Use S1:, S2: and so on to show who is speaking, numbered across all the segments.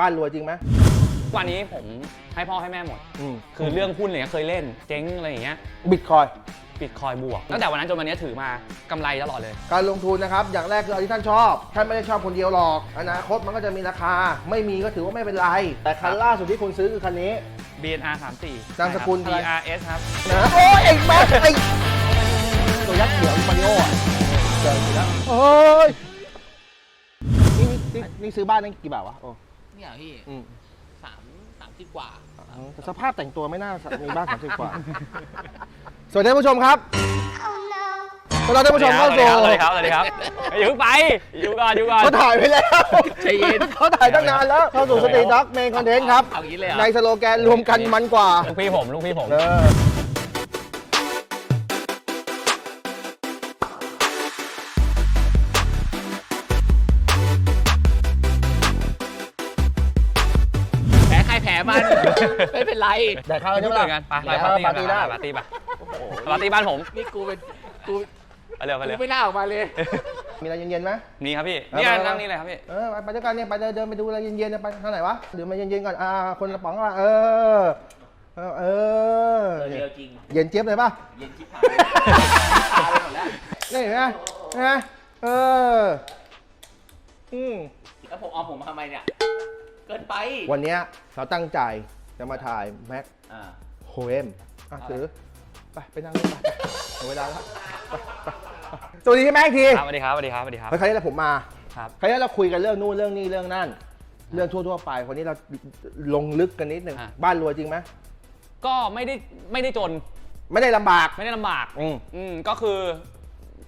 S1: บ้านรวยจริงไหม
S2: วันนี้ผมให้พ่อให้แม่หมด
S1: อืม
S2: คือเรื่องหุ้นอะไรเงี้ยเคยเล่นเจ๊งอะไรอย่างเงี้ย
S1: บิตคอย
S2: บิตคอยบวกตั้งแต่วันนั้นจนวันนี้ถือมากำไรตลอดเลย
S1: การลงทุนนะครับ อย่างแรกคือเอาที่ท่านชอบ ท่านไม่ได้ชอบคนเดียวหรอก อนาคตมันก็จะมีราคา ไม่มีก็ถือว่าไม่เป็นไร แต่คันล่าสุดที่คุณซื้อคือคันนี้
S2: BNR 34
S1: นามสกุลอะไร
S2: TRS ครับ
S1: นะโอ้ยไอ้แม็กไอ้ตัวยักษ์เขียวมาริโออะเจออยู่แล้วเฮ้ยนี่นี่นี่ซื้อบ้านได้กี่บาทวะโอ้
S3: เนี่ยพี่
S1: อืม
S3: สามสามสิบกว่า
S1: แต่สภาพแต่งตัวไม่น่ามีบ้านสามสิบกว่า สวัสดีท่านผู้ชมครับสวัสดีท่านผู้ชมเข้าสู่
S2: สวัสดีครับ สวัสดีครับอย่าเพิ่งไป อยู่ก่อน อยู่ก่อน
S1: เขาถ่ายไปแล้ว
S3: ใจเย็น
S1: เขาถ่ายตั้งนานแล้ว เข้าสู่สตรีทด็อกเมนคอนเทนต์ครับ
S3: เอางี้เลยเหรอ
S1: ในสโลแกนรวมกันมันกว่า
S2: ลูกพี่ผม ลูกพี่ผม
S1: เออ
S3: เป็นไร
S1: ได้ข้าว
S2: ไม่
S1: ใช่
S2: เจ
S1: ไหม
S2: อกั
S1: ล่ะ
S2: นไปไป
S1: ได้
S2: ปาร์ตี้
S1: ปาร์ตี้ได้
S2: ปาร์ตี้ไปปาร์ตี้บ้านผม
S3: นี่กูเป็นกู
S2: ไปเร็วไป
S3: กู
S2: เร็ว
S3: ไม่น่าออกมาเลย
S1: มีอะไรเย็นๆไหม
S2: นี่ครับพี่
S1: เอา
S2: เนี่ย
S1: ไปไป
S2: นั่งนี่เลยครับพี่
S1: เออไปไปด้วยกันเนี่ยไปเดินเดินไปดูอะไรเย็นๆเนี่ยไปทางไหนวะเดี๋ยวมาเย็นๆก่อนอ่าคนละป๋องอะเออเออเออ
S3: เร็วจริง
S1: เย็นเจี๊ยบเลยป่ะ
S3: เย็นชิบหาย
S1: นี่เห็นไหมเห็นไหมเอออืม
S3: แล้วผมเอาผมมาทำไมเนี่ย เกินไป
S1: วันเนี้ยเราตั้งใจ จะมาถ่ายแม็ก
S3: อ่า
S1: โฮเอ็มอะถือไปไปนั่งนี่ไปถึงเวลาแล้วไปไปสวัสดีแม็กอีกที
S2: ครับสวัสดีครับสวัสดีครับสวัสดีครับ
S1: เฮ้ยครั้งนี้เราผมมา
S2: ครับ
S1: ครั้งนี้เราคุยกันเรื่องนู่นเรื่องนี้เรื่องนั่น เรื่องทั่วๆไปวันนี้เราลงลึกกันนิดหนึ่ง
S2: อะ
S1: บ้านรวยจริงไหม
S2: ก็ไม่ได้ไม่ได้จน
S1: ไม่ได้ลำบาก
S2: ไม่ได้ลำบาก
S1: อืม
S2: อืมก็คือ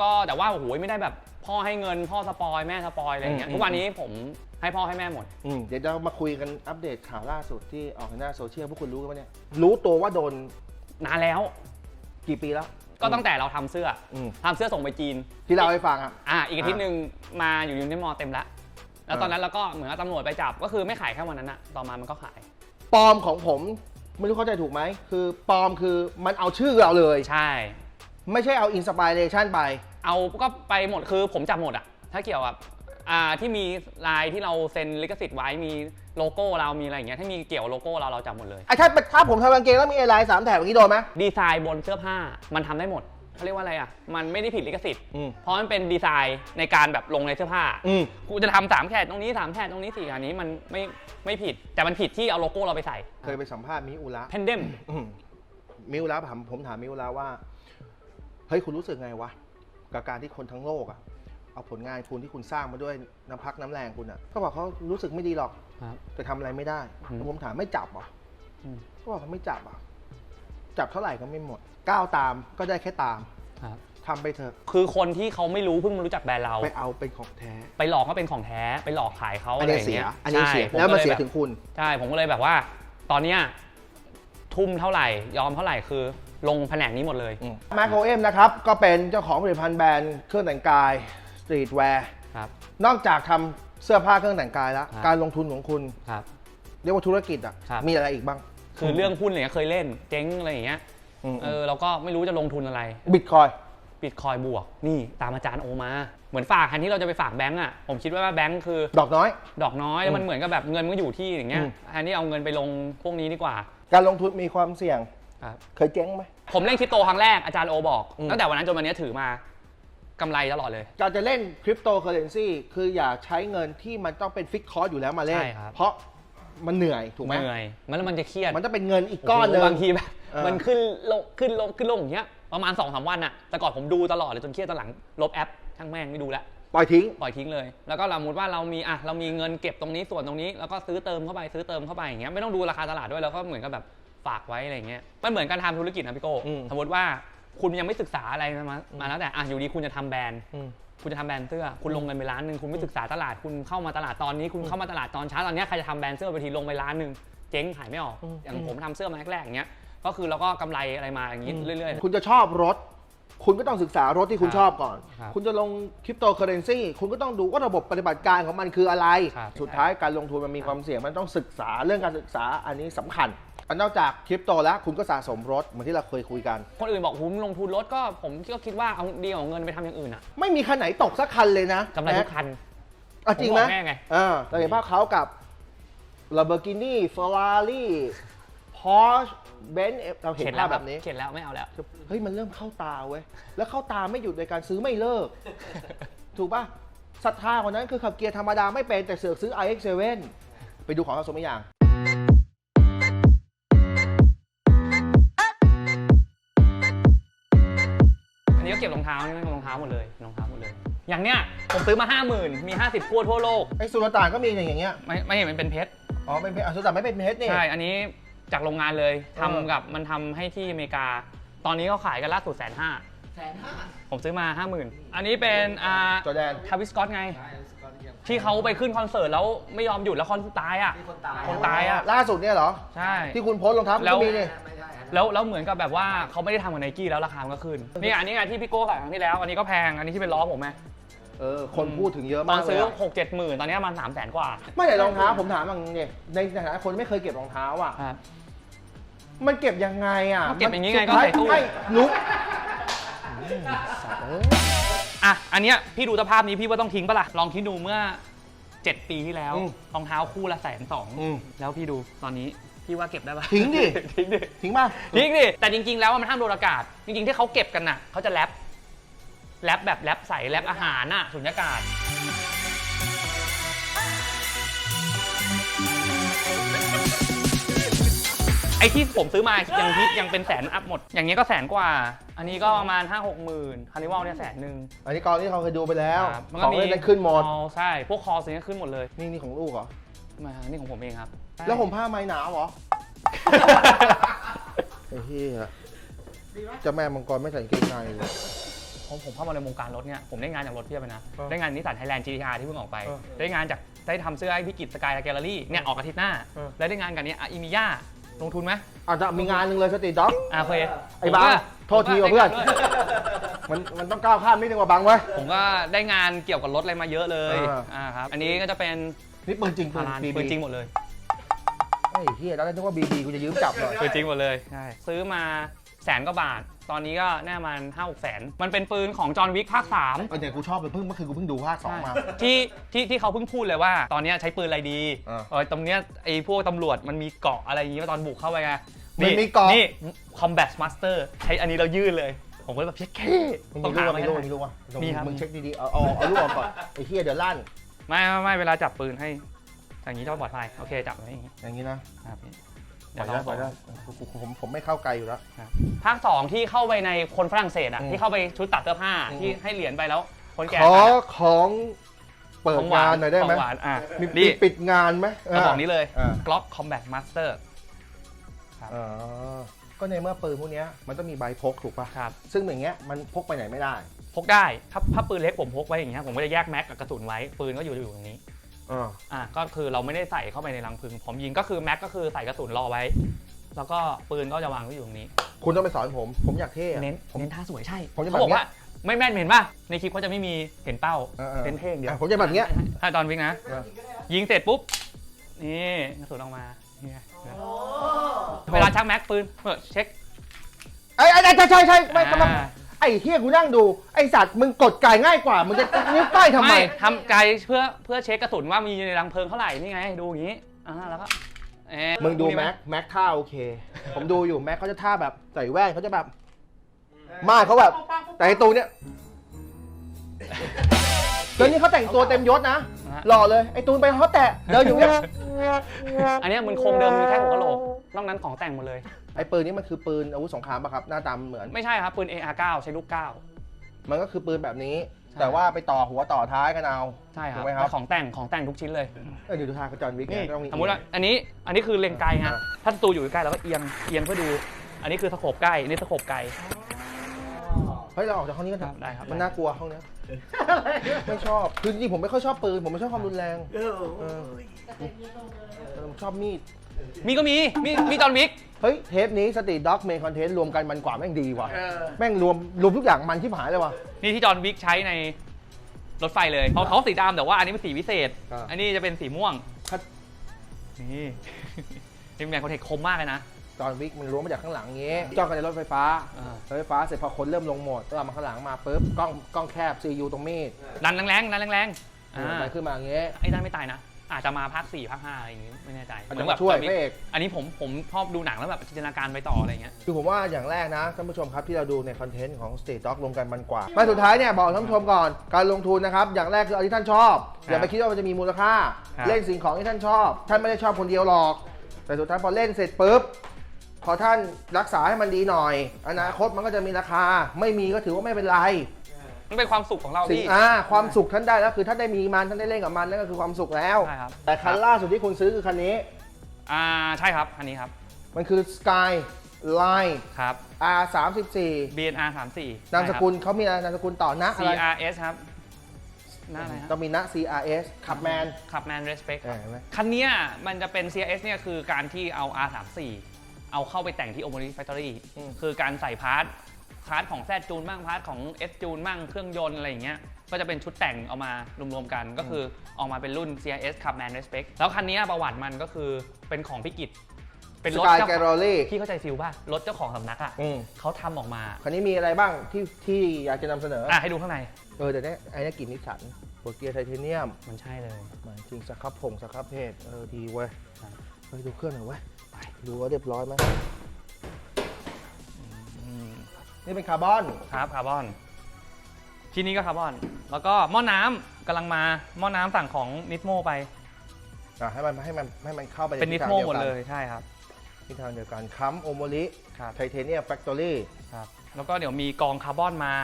S2: ก็แต่ว่าโอ้โหไม่ได้แบบ พ่อให้เงินพ่อสปอยแม่สปอยอะไรอย่างเงี้ย
S1: อืม
S2: ทุกวันนี้ผมให้พ่อให้แม่หมด
S1: อืมเดี๋ยวเรามาคุยกันอัปเดตข่าวล่าสุดที่ออกในหน้าโซเชียลพวกคุณรู้กันปะเนี่ย รู้ตัวว่าโดน
S2: นานแล้ว
S1: กี่ปีแล้ว
S2: ก็ตั้งแต่เราทำเสื้ออ
S1: ม
S2: ทำเสื้อส่งไปจีน
S1: ที่เราให้ฟังอะ
S2: อะอีกอาทิตย์หนึ่งมาอยู่ยูนิมอลเต็มแล้วแล้วตอนนั้นเราก็เหมือนกับตำรวจไปจับก็คือไม่ขายแค่วันนั้นอะต่อมามันก็ขาย
S1: ปลอมของผม ไม่รู้เข้าใจถูกไหม คือปลอมคือมันเอาชื่อเราเลย
S2: ใช่
S1: ไม่ใช่เอาอินสปิเรชันไป
S2: เอาก็ไปหมดคือผมจับหมดอะถ้าเกี่ยวกับอ่าที่มีลายที่เราเซ็นลิขสิทธิ์ไว้มีโลโก้เรามีอะไรอย่างเงี้ยถ้ามีเกี่ยวกับโลโก้เราเราจับหมดเลย
S1: ไอ้ถ้าถ้าผมทำกางเกงแล้วมีไอ้ลายสามแถบอย่างนี้โดนไหม
S2: ดีไซน์บนเสื้อผ้ามันทำได้หมดเขาเรียกว่าอะไรอะมันไม่ได้ผิดลิขสิทธิ์
S1: อืม
S2: เพราะมันเป็นดีไซน์ในการแบบลงในเสื้อผ้า
S1: อืม
S2: กูจะทำสามแขนตรงนี้สามแขนตรงนี้สี่อันนี้มันไม่ไม่ผิด แต่มันผิดที่เอาโลโก้เราไปใส่
S1: เคยไปสัมภาษณ์มิอุระ
S2: เพนเดม
S1: อืมมิอุระผมผมถามมิอุระว่า เฮ้ยคุณรู้สึกไงวะ กับการที่คนทั้งโลกอะเอาผลงานคุณที่คุณสร้างมาด้วยน้ำพักน้ำแรงคุณอะเขาบอกเขารู้สึกไม่ดีหรอก
S2: ครับ
S1: แต่ทำอะไรไม่ได้
S2: อืม
S1: แล้วผมถามไม่จับเหรอ
S2: อืม
S1: เขาบอกเขาไม่จับอะจับเท่าไหร่ก็ไม่หมด ก้าวตามก็ได้แค่ตาม
S2: ครับ
S1: ทำไปเถอะ
S2: คือคนที่เขาไม่รู้เพิ่งมารู้จักแบรนด์เรา
S1: ไปเอาเป็นของแท้
S2: ไปหลอกก็เป็นของแท้ ไปหลอกขายเขา
S1: อัน
S2: อะไร
S1: นี้
S2: อย่าง
S1: เสีย
S2: เงี้ย
S1: อันนี้เสีย
S2: ใช่
S1: แล้วมา
S2: ผก็
S1: เสีย
S2: แบบ
S1: ถึงคุณ
S2: ใช่ ผมก็เลยแบบว่า ตอนเนี้ยทุ่มเท่าไหร่ ยอมเท่าไหร่คือ ลงแผนกนี้หมดเลย
S1: มาโคเอ็มนะครับ ก็เป็นเจ้าของผลิตภัณฑ์แบรนด์เครื่องแต่งกายสตรีทแวร์
S2: ครับ
S1: นอกจากทำเสื้อผ้าเครื่องแต่งกายแล้ว
S2: ครับ
S1: การลงทุนของคุณ
S2: ครับ
S1: เรียกว่าธุรกิจอะ
S2: ครับ
S1: มีอะไรอีกบ้าง
S2: คือเรื่องหุ้นอะไรเงี้ยเคยเล่นเจ๊งอะไรอย่างเงี้ย
S1: ม
S2: เออเราก็ไม่รู้จะลงทุนอะไร
S1: บิตคอย
S2: บิตคอยบวก นี่ตามอาจารย์โอมา เหมือนฝากแทนที่เราจะไปฝากแบงก์อะ ผมคิดว่าแบงก์คือ
S1: ดอกน้อย
S2: ดอกน้อยแล้วมันเหมือนกับแบบเงินมันก็อยู่ที่อย่างเงี้ย
S1: อืม
S2: แทนที่เอาเงินไปลงพวกนี้ดีกว่า
S1: การลงทุนมีความเสี่ยง
S2: ครับ
S1: เคยเจ๊งไหม
S2: ผมเล่นคริปโตครั้งแรกอาจารย์โอบอก
S1: อืม
S2: ตั้งแต่วันนั้นจนวันนี้ถือมากำไรตลอดเลย
S1: การจะเล่นคริปโตเคอเรนซีคืออย่าใช้เงินที่มันต้องเป็นฟิกคอร์สอยู่แล้วมาเล่น
S2: ใช่ครับ
S1: เพราะมันเหนื่อยถูกไหม
S2: เหนื่อยมันแล้วมันจะเครียด
S1: มันต้องเป็นเงินอีกก้อนหนึง
S2: โโหบางทีแบบ
S1: เออ
S2: มันขึ้นลงขึ้นลงขึ้นลงอย่างเงี้ยประมาณ2อสวันอะแต่ก่อนผมดูตลอดเลยจนเครียดตอนหลังลบแอปช่างแม่งไม่ดูแล้ว
S1: ปล่อยทิ้ง
S2: ปล่อยทิ้งเลย แล้วก็สมมติว่าเรามีอะเรามีเงินเก็บตรงนี้ส่วนตรงนี้ แล้วก็ซื้อเติมเข้าไปซื้อเติมเข้าไปอย่างเงี้ยไม่ต้องดูราคาตลาดด้วยแล้วก็เหมือนกับแบบ ฝากไว้อะไรเงี้ยมันเหมือนการทำธุรกิจนะพี่โก้
S1: อืม
S2: สมมติว่าคุณยังไม่ศึกษาอะไรมามาแล้วแต่อะอยู่ดีคุณจะทำแบรนด์
S1: อืม
S2: คุณจะทำแบรนด์เสื้อ คุณลงเงินไปล้านหนึ่งคุณไม่ศึกษาตลาด คุณเข้ามาตลาดตอนนี้ คุณเข้ามาตลาดตอนเช้าตอนเนี้ยใครจะทำแบรนด์เสื้อบางทีลงไปล้านหนึ่งเจ๊งขายไม่ออก
S1: อืม
S2: อย่างผมทำเสื้อมาแรกๆอย่างเงี้ย ก็คือเราก็กำไรอะไรมาอย่างงี้เรื่อย
S1: คุณจะชอบรถ คุณก็ต้องศึกษารถที่คุณ
S2: ครับ
S1: ชอบก่อน
S2: ครับ
S1: คุณจะลงคริปโตเคอเรนซีคุณก็ต้องดูว่าระบบปฏิบัติการของมันคืออะไร
S2: ครับ
S1: สุดท้ายการลงทุนมันมีความเสี่ยง มันต้องศึกษาเรื่องการศึกษาอันนี้สำคัญอั นนอกจากคริปโตแล้วคุณก็สะสมรถเหมือนที่เราเคยคุยกัน
S2: ๆคนอื่นบอกผมลงทุนรถก็ผมก็คิดว่าเอาดีเอาเงินไปทำอย่างอื่นอะ
S1: ไม่มีคันไหนตกสักคันเลยนะ
S2: กำไรทุกคัน
S1: อะจริงไหม
S2: ผมบอกแม่ไง
S1: เออเราเห็นภาพเขากับ Lamborghini Ferrari Porsche Benz เราเห็น
S2: เข็ดแล้
S1: ภาวพแบบนี้
S2: เข็ดแล้วไม่เอาแล้ว
S1: เฮ้ย มันเริ่มเข้าตาเว้ย แล้วเข้าตาไม่หยุดในการซื้อไม่เลิก ถูกป่ะศรัทธากว่านั้นคือขับเกียร์ธรรมดาไม่เป็นแต่เสือกซื้อ iX7 ไปดูของสะสมอีกอย่าง
S2: นนี้ก็เก็บรองเท้านี่เป็นรองเท้าหมดเลยรองเท้าหมดเลย อย่างเนี้ยผมซื้อมาห้าหมื่นมี 50ขั้วทั่วโลก
S1: ไอ้สุลต่านก็มีอย่างเงี้ย
S2: ไม่ไม่เห็นมันเป็นเพชร
S1: อ๋อ เป็นเพชรอะสุลต่านไม่เป็นเพชรนี่
S2: ใช่ อันนี้จากโรงงานเลยทำ
S1: เออ
S2: กับมันทำให้ที่อเมริกา ตอนนี้เขาขายกันล่าสุดแสนห้า
S3: แสนห้า
S2: ผมซื้อมาห้าหมื่นอันนี้เป็นอ่า
S1: จอร์แดน
S2: ทาวิสกอตไง ที่เขาไปขึ้นคอนเสิร์ตแล้วไม่ยอมหยุดแล้วคนตายอะ
S3: มีคนตาย
S2: คนตายอะ
S1: ล่าสุดเนี่ยเหรอ
S2: ใช่
S1: ที่คุณโพสต์รองเท้าคุณ
S2: แล้ว
S1: ก็มีนี่
S3: ไม่ใช่ฮะ
S2: แล้วแล้วเหมือนกับแบบว่าเขาไม่ได้ทำกับไนกี้แล้วราคามันก็ขึ้นนี่อันนี้ไงที่พี่โก้ขายครั้งที่แล้วอันนี้ก็แพงอันนี้ที่เป็นล้อผมไหม
S1: เออคนพูดถึงเยอะ
S2: ตอ
S1: มานกเล
S2: ซื้
S1: ย
S2: อ
S1: อะ
S2: หกเจ็ดหมื่นตอนนี้ประมันสามแสนกว่า
S1: ไม่แต่รองเท้าผมถามอย่างนี้เนี่ยในฐานะคนไม่เคยเก็บรองเท้าอะ
S2: ครับ
S1: มันเก็บยังไงอะ
S2: ก็เก็บอย่างนี้ไง
S1: สุดท้
S2: ก็ใส่ตู้
S1: ไม่รู้อืมสัตว์เอ้ย
S2: อะอันเนี้ยพี่ดูสภาพนี้พี่ว่าต้องทิ้งปะล่ะลองคิดดูเมื่อ 7 ปีที่แล้วรองเท้าคู่ละแสนสอง
S1: อืม
S2: แล้วพี่ดูตอนนี้ พี่ว่าเก็บได้ปะ
S1: ทิ้งดิ
S2: ทิ้งดิ
S1: ทิ้งป่ะ
S2: ทิ้งดิ แต่จริงๆ แล้วมันห้ามโดนอากาศ จริงๆ ที่เขาเก็บกันน่ะเขาจะแรปแรปแบบแรปใส่แรปอาหารน่ะสุญญากาศ ไอ้ที่ผมซื้อมายังที่ยังเป็นแสนอัพหมด อย่างเงี้ยก็แสนกว่า อันนี้ก็ประมาณ 5 6หมื่นคานิวัลเนี่ยแสนหนึ่ง
S1: อันนี้กองที่เขาเคยดูไปแล้ว
S2: ครับ
S1: ของเล่นนั้นขึ้นหมด
S2: คอใช่ พวกคอสิ่งนี้ขึ้นหมดเลย
S1: นี่นี่ของลูกเหรอ
S2: มา นี่ของผมเองครับ
S1: แล้วผมผ้าไหมหนาวเหรอ ไอ้เหี้ยเจ้าแม่มังกรไม่ใส่กางเกงในเลย
S2: ผมผมเข้ามาในวงการรถเนี่ยผมได้งานจากรถเพียบเลยนะ
S1: เออ
S2: ได้งานนิสสันไทยแลนด์ GTR ที่เพิ่งออกไป
S1: เออ
S2: ได้งานจากได้ทำเสื้อให้พิกิจสกายแกลเลอรี่เนี่ยออกอาทิตย์หน้า
S1: เออ
S2: แล้วได้งานกับเนี้อาอิมิย่าลงทุนไหม
S1: อาจจะมีงานหนึ่งเลยสตรีทด็อก
S2: อ่าโอเค
S1: ไอ้บาง
S2: ผมก็
S1: โทษทีว่ะเพื่อน
S2: ผมก็ได้งาด้วย
S1: มันมันต้องก้าวข้ามนิดนึงว่าบังไว้ย
S2: ผมก็ได้งานเกี่ยวกับรถอะไรมาเยอะเลย
S1: เอออ่
S2: อ่าครับอันนี้ก็จะเป็น
S1: นี่ปืนจริงปื
S2: พานราน
S1: บี
S2: ปื
S1: บี
S2: นจริงหมดเลย
S1: ไอ้เหี้ยตอนแรกนึกว่าบีบีกูจะยืมจับหน่อย
S2: ปืนจริงหมดเลย ใช่ ซื้อมาแสนกว่าบาท ตอนนี้ก็แน่ามันห้าหกแสน มันเป็นปืนของจอห์นวิกภาคสาม
S1: เออเนี่ยกูชอบเลยเพิ่งเมื่อคืนกูเพิ่งดูภาคสองมา
S2: ที่ที่ที่เขาเพิ่งพูดเลยว่า ตอนเนี้ยใช้ปืนอะไรดี
S1: อ่า
S2: เออตรงเนี้ยไอ้พวกตำรวจมันมีเกราะอะไรอย่างงี้ตอนบุกเข้าไปไง
S1: มันมีเกราะ
S2: นี่ combat master ใช้อันนี้เรายื่นเลย ผมก็เลยแบบเพี้ยแค่
S1: มึง
S2: ต้อ
S1: มี
S2: ง
S1: รู
S2: หา
S1: ป
S2: มา
S1: ว่า
S2: ให้
S1: มีรูป
S2: ได้
S1: ว่ามีรูปว่า
S2: มีครับ
S1: มึงเช็คดีๆ เอาเอาเอารูปออกก่อนไอ้เหี้ยเดี๋ยวลั่น
S2: ไม่ไม่ไม่เวลาจับปืนให้ อย่างนี้จะปลอดภัยโอเคจับไว้อย่างนี้
S1: อย่างนี้นะ
S2: ครับพี่
S1: ปล่
S2: เดี๋
S1: อย
S2: ยว
S1: ได้
S2: เรา
S1: ปล่อยได้กูกูผมผมไม่เข้าไกลอยู่แล้ว
S2: ภาคสองที่เข้าไปในคนฝรั่งเศสอะ
S1: อืม
S2: ที่เข้าไปชุดตัดเสื้อผ้า
S1: อืม
S2: ที่ให้เหรียญไปแล้ว คนแก่
S1: ขอ
S2: ตัดอะ
S1: ของเปิด
S2: ของหว
S1: งานหน่อยได้ไหม
S2: ของหวานอะ
S1: มี
S2: นี่
S1: มีปิดงานไหม
S2: กระบอกนี้เลย
S1: อ่า
S2: Glock Combat Master
S1: อ่าก็ในเมื่อปืนพวกเนี้ยมันต้องมีใบพกถูกป่ะ
S2: ครับ
S1: ซึ่งอย่างเงี้ยมันพกไปไหนไม่ได้
S2: พกได้ถ้าถ้าปืนเล็กผมพกไว้อย่างเงี้ยผมก็จะแยกแม็กกับกระสุนไว้ปืนก็อยู่อยู่ตรงนี้
S1: อ่า
S2: อะก็คือเราไม่ได้ใส่เข้าไปในรังพึง ผมยิงก็คือแม็กก็คือใส่กระสุนรอไว้ แล้วก็ปืนก็จะวางไว้อยู่ตรงนี้
S1: คุณต้องไปสอนผม ผมอยากเท่อะ
S2: เน้น
S1: ผม
S2: เน้นท่าสวยใช่
S1: ผมจะ
S2: เขาบอก
S1: แบบเนี้
S2: ว่ายไม่แม่นเห็นป่ะในคลิปเขาจะไม่มีเห็นเป้า
S1: เออเออ
S2: เน้นเท่อย่างเดียว
S1: อะผมจะแบบเนี้ย
S2: ถ้าตอนวิ่งนะ
S1: เออ
S2: ยิงเสร็จปุ๊บ นี่กระสุนออกมาเนี่ยเวลาชักแม็กปืนเปิดเช็ค
S1: ไอ้ไอ้ไอ้ใช่ใช่ใช่ไม่กำลัง
S2: อ่า
S1: ไอ้เฮียกูนั่งดู ไอ้สัตว์มึงกดไก่ง่ายกว่า มึงจะนิ้วใต้ทำไม
S2: ทำไกลเพื่อเพื่อเช็คกระสุนว่ามีในรังเพลิงเท่าไหร่นี่ไง ดูอย่างนี้อ่าแล้วก็เอ๊ะ
S1: มึงดู
S2: นี่ไห
S1: แม็ก แม็กท่าโอเค ผมดูอยู่แม็กเขาจะท่าแบบใส่แว่นเขาจะแบบ มาเขาแบบ แต่ไอ้ตูเนี่ยแล้วนี่เขาแต่งตัวเต็มยศนะ
S2: นะฮะ
S1: หล่อเลย ไอ้ตูนไปเขาแตะเดินอยู่เนี่ย
S2: อันเนี้ยมันโครงเดิมมีแค่หัวกะโหลกนอกนั้นของแต่งหมดเลย
S1: ไอ้ปืนนี้มันคือปืนอาวุธสงครามปะครับ หน้าตามันเหมือน
S2: ไม่ใช่ครับปืน AR9 ใช้ลูก9
S1: มันก็คือปืนแบบนี้
S2: ใช่
S1: แต่ว่าไปต่อหัวต่อท้ายกันเอา
S2: ใช่ครับ
S1: ถูกไหมครับ
S2: แต่ของแต่งของแต่งทุกชิ้นเลย
S1: เออเดี๋ยวดูท่าเขาจอห์นวิก
S2: นี่
S1: เนี่ยต้องมี
S2: สมมติว่าอันนี้อันนี้คือเลงไกลฮะ
S1: อ่า
S2: ถ้าศัตรูอยู่ใกล้เราก็เอียงเอียงเพื่อดู อันนี้คือสโคปใกล้อันนี้สโคปไกล
S1: เฮ้ยเราออกจากห้องนี้กันเถ
S2: ครับ
S1: อะ
S2: ได้ครับ
S1: มันน่ากลัวห้องเนี้ยไม่ชอบคือจริงๆผมไม่ค่อยชอบปืนผมไม่ชอบความรุนแรง
S3: เออ
S1: เออผมชอบมีด
S2: มีก็มี มีมีจอห์นวิก
S1: เฮ้ย เทปนี้สตรีทด็อกเมนคอนเทนต์รวมกันมันกว่าแม่งดีว่ะ
S3: เออ
S1: แม่งรวมรวมทุกอย่างมันที่หายเลยว่ะ
S2: นี่ที่จอห์นวิกใช้ในรถไฟเลยเขาเขาสีดำแต่ว่าอันนี้เป็นสีพิเศษ
S1: อ่า
S2: อันนี้จะเป็นสีม่วง
S1: ครับ
S2: นี่ นี่แมนคอนเทคคมมากเลยนะ
S1: จอห์นวิกมันรวมมาจากข้างหลังงี้จ้องกันในรถไฟฟ้า
S2: อ่า ร
S1: ถไฟฟ้าเสร็จพอคนเริ่มลงโหมดก็เอามาข้างหลังมาปุ๊บกล้องกล้องแคบซียูตรงมีด
S2: ดันแรงๆดันแรงๆอ่า
S1: มันขึ้นมาอย่างเงี้ย
S2: ไอ้ดันไม่ตายนะ อาจจะมาภาคสี่ภาคห้าอะไรอย่างงี้ไม่แน่ใจ
S1: อาจ
S2: เหมื
S1: จะ
S2: อนแบ
S1: มา
S2: บ
S1: ช่วย
S2: จะมี
S1: พระเอก
S2: อันนี้ผมผมชอบดูหนังแล้วแบบจินตนาการไปต่ออะไรอย่างเงี้ย
S1: คือผมว่าอย่างแรกนะท่านผู้ชมครับที่เราดูในคอนเทนต์ของ State Talk รวมกันมันกว่ามาสุดท้ายเนี่ยบอกท่านผู้ชมก่อนการลงทุนนะครับอย่างแรกคือเอาที่ท่านชอบอย่าไปคิดว่ามันจะมีมูลค่า
S2: ครับ
S1: เล่นสิ่งของที่ท่านชอบ ท่านไม่ได้ชอบคนเดียวหรอก แต่สุดท้ายพอเล่นเสร็จปุ๊บพอท่านรักษาให้มันดีหน่อย อนาคตมันก็จะมีราคา ไม่มีก็ถือว่าไม่เป็นไร
S2: มันเป็นความสุขของเรา
S1: สิ่ง
S2: พี่
S1: อ่าความสุขท่านได้แล้วคือท่านได้มีมันท่านได้เล่นกับมันนั่นก็คือความสุขแล้ว
S2: ใช่ครับ
S1: แต่คันล่าสุดที่คุณซื้อคือคันนี้
S2: อ่าใช่ครับอันนี้ครับ
S1: มันคือ Sky Line
S2: ครับ
S1: R 3 4
S2: BNR 34
S1: นามสกุลเขามีนามสกุลต่อนะอะไร
S2: CRS ครับหน้าอะไรค
S1: ต้
S2: รั
S1: อบงมีนะ CRS ขับแมน
S2: ขับแมน respect
S1: เออเห็นไหม
S2: คันเนี้ยมันจะเป็น CRS เนี่ยคือการที่เอา R34 เอาเข้าไปแต่งที่ Omori Factory
S1: อืม
S2: คือการใส่พาร์ท พาร์ทของ Z จูนบ้างพาร์ทของ S จูนบ้างเครื่องยนต์อะไรอย่างเงี้ยก็จะเป็นชุดแต่งเอามารวมๆกันก็คือออกมาเป็นรุ่น CRS ขับ Man Respect แล้วคันเนี้ยประวัติมันก็คือเป็นของพิกิจเป็นรถ
S1: สกาย
S2: เจ้า
S1: แกลเลอรี่
S2: พี่เข้าใจฟิลป่ะรถเจ้าของสำนักอะ
S1: อืม
S2: เขาทำออกมา
S1: คันนี้มีอะไรบ้างที่ที่อยากจะนำเสนอ
S2: อะให้ดูข้างใน
S1: เออแต่เนี้ยไอ้นี่กลิ่นนิสสันหัวเกียร์ไทเทเนียม
S2: มันใช่เลย
S1: หมายจริงสครับผงสครับเพศเออดีเว้ย
S2: ครับ
S1: ไปดูเครื่องหน่อยเว้ยไปดูว่าเรียบร้อยไหม
S2: อืม
S1: นี่เป็นคาร์บอน
S2: ครับคาร์บอนชิ้นนี้ก็คาร์บอน แล้วก็หม้อน้ำกำลังมาหม้อน้ำสั่งของนิ t โมไป
S1: อะให้มันให้มันให้มันเข้าไป
S2: เป็นนิ
S1: ทิศ
S2: t
S1: ทาง
S2: โม
S1: ดีว
S2: หมด
S1: กัน
S2: เลยใช่ครับ
S1: ทิศทางเดียวกันคัมโอโมริ
S2: ครับ
S1: ไทเทเนียมแฟคทอรี่
S2: ครับ แล้วก็เดี๋ยวมีกองคาร์บอนมา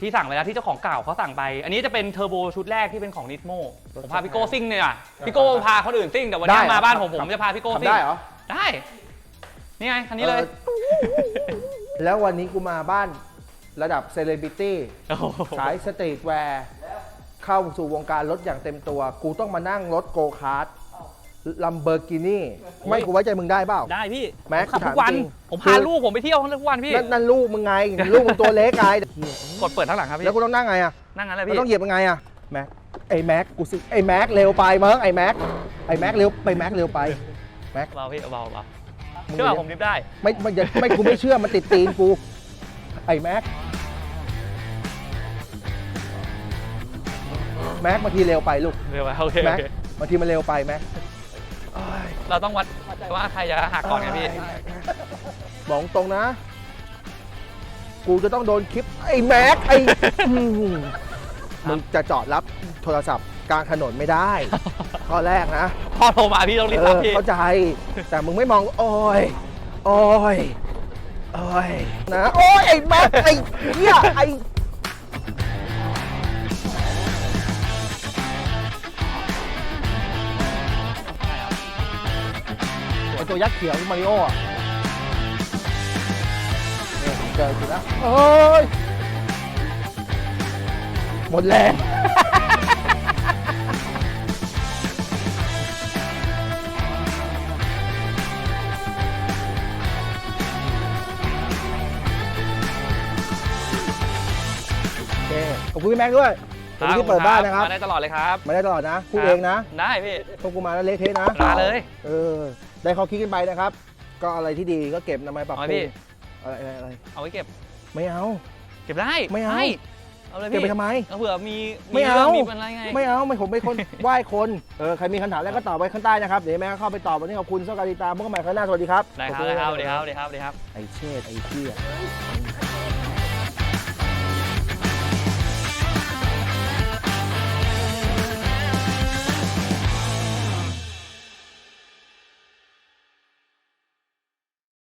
S2: ที่สั่งไว้แล้วที่เจ้าของเก่าเขาสั่งไป อันนี้จะเป็นเทอร์โบชุดแรกที่เป็นของนิ t โมผมพาพี่โก้ซิ่งเนี่ยพี่โก้พาคนอื่นซิ่งแต่วันนี้มาบ้านผมผมจะพาพี่โก้
S1: ขับ
S2: ซิ่ง
S1: ได้เหรอ
S2: ได้ นี่ไงคันนี้เลย
S1: ออ แล้ววันนี้กูมาบ้านระดับเซเลบริตี้
S2: โอ้โห
S1: ขายสตรีทแวร์เข้าสู่วงการรถอย่างเต็มตัว กูต้องมานั่งรถโกคาร์ดลัมเบอร์กินี่ไม่กูไว้ใจมึงได้เปล่า
S2: ได้พี่
S1: แม็ก
S2: ผมขับทุกวัน
S1: ถามจริง
S2: ผม
S1: คื
S2: พา
S1: อ
S2: ลูกผมไปเที่ยวทุกวันพี่
S1: นั่นนั่นลูกมึงไง ลูกมึงตัวเล็กไงเหี้ย
S2: กดเปิดทั้างหลังครับพี่
S1: แล้วกูต้องนั่งไงอะ
S2: นั่งงั้นเลย
S1: มัน
S2: พี่
S1: ต้องเหยียบยังไงอะแม็กไอ้แม็กกูสิไอ้แม็กเร็วไปมั้งไอ้แม็กไอ้แม็กเร็วไปแม็กเร็วไปแม็ก
S2: เบาพี่เบาเบา
S1: มึง
S2: เชื่อว่าผมดิฟได้
S1: ไม่ไม่อย่าไม่กูไม่เชื่อมันติดตีนกู ไอ้แม็ก แม็กบางทีเร็วไปลูก
S2: เร็วไปโอเค
S1: แม็
S2: โอกเค
S1: บางทีมันเร็วไปแม็ก
S2: เราต้องวัดวัดใจว่าใครจะหักก่อนไงพี่
S1: บอกตรงนะ กูจะต้องโดนคลิป ไอ้แม็กไอ้ อืมมึงจะจอดรับโทรศัพท์ กลางถนนไม่ได้ ข้อแรกนะ
S2: พ่อโทรมาพี่ต้องรีบ
S1: เอ
S2: รับ
S1: อ
S2: พี่
S1: เข้าใจ แต่มึงไม่มองโอ้ยโอ้ยโอ้ยนะโอ้ยไอ้แม็กไอ้เหี้ยไอ้ไอ้ตัวยักษ์เขียวที่มาริโออะเนี่ยเจอกูแล้วโอ้ยหมดแรง ขอบคุณพี่แม็กซ์ด้วยขอบคุณที่เปิดบ้านนะครับ
S2: มาได้ตลอดเลยครับ
S1: มาได้ตลอดนะพูดเองนะ
S2: ได้พี่
S1: พวกกูมาแล้วเละเทะนะ
S2: มาเลย
S1: เออ ได้ข้อคิดกันไปนะครับ ก็อะไรที่ดีก็เก็บนำไปปรับป
S2: เอา
S1: รุ
S2: พี่
S1: งอะไรอะไรอะไร
S2: เอาไว้เก็บ
S1: ไม่เอา
S2: เก็บได้
S1: ไม่เอา
S2: เอาเลย
S1: เก็บ
S2: พี่
S1: ไปทำไม
S2: แล้วเผื่อมี
S1: ไม่เอา
S2: รื่องมีอะไรไง
S1: ไม่เอาไม่ผมเป็นคนไหว้คนเออใครมีคำถามแล้วก็ตอบไว้ข้างใต้นะครับเดี๋ยวแม่เข้าไปตอบวันนี้ขอบคุณสวัสดีตามพวกกันใหม่ครั้งหน้าสวัสดีครับ
S2: ได้ครับได้ครับสวัสดีครับสวัสดีครับสวัสดีครับ
S1: ไอ้เชษไอ้เชี่ย